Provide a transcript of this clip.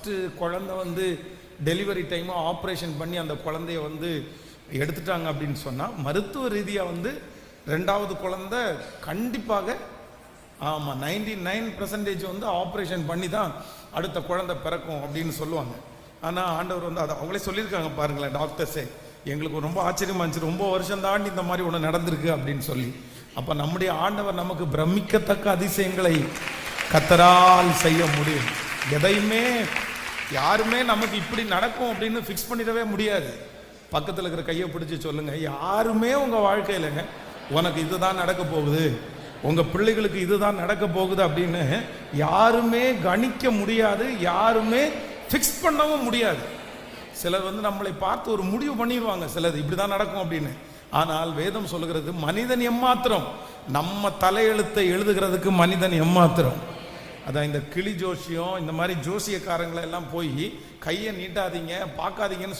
First குழந்தை வந்து delivery time operation பண்ணி அந்த குழந்தைய வந்து எடுத்துட்டாங்க அப்படின்னு சொன்னால் மருத்துவ ரீதியாக வந்து ரெண்டாவது குழந்தை கண்டிப்பாக ஆமாம் நைன்டி நைன் பர்சன்டேஜ் வந்து ஆப்ரேஷன் பண்ணி தான் அடுத்த குழந்தை பிறக்கும் அப்படின்னு சொல்லுவாங்க. ஆனால் ஆண்டவர் வந்து அதை அவங்களே சொல்லியிருக்காங்க பாருங்களேன் டாக்டர்ஸே எங்களுக்கு ரொம்ப ஆச்சரியமா இருந்துச்சு ரொம்ப வருஷம் தாண்டி இந்த மாதிரி ஒன்று நடந்திருக்கு அப்படின்னு சொல்லி. அப்போ நம்முடைய ஆண்டவர் நமக்கு பிரமிக்கத்தக்க அதிசயங்களை கத்தரால் செய்ய முடியும். எதையுமே யாருமே நமக்கு இப்படி நடக்கும் அப்படின்னு ஃபிக்ஸ் பண்ணிடவே முடியாது. பக்கத்தில் இருக்கிற கையை பிடிச்சி சொல்லுங்க. யாருமே உங்கள் வாழ்க்கையிலங்க உனக்கு இதுதான் நடக்க போகுது. உங்கள் பிள்ளைகளுக்கு இதுதான் நடக்க போகுது அப்படின்னு யாருமே கணிக்க முடியாது யாருமே ஃபிக்ஸ் பண்ணவும் முடியாது. சிலர் வந்து நம்மளை பார்த்து ஒரு முடிவு பண்ணிடுவாங்க சிலது இப்படிதான் நடக்கும் அப்படின்னு. ஆனால் வேதம் சொல்லுகிறது மனிதன் எம்மாத்திரம்? நம்ம தலையெழுத்தை எழுதுகிறதுக்கு மனிதன் எம்மாத்திரம்? அதான் இந்த கிளி ஜோசியம் இந்த மாதிரி ஜோசியக்காரங்களை எல்லாம் போய் கையை நீட்டாதீங்க பார்க்காதீங்கன்னு சொல்ல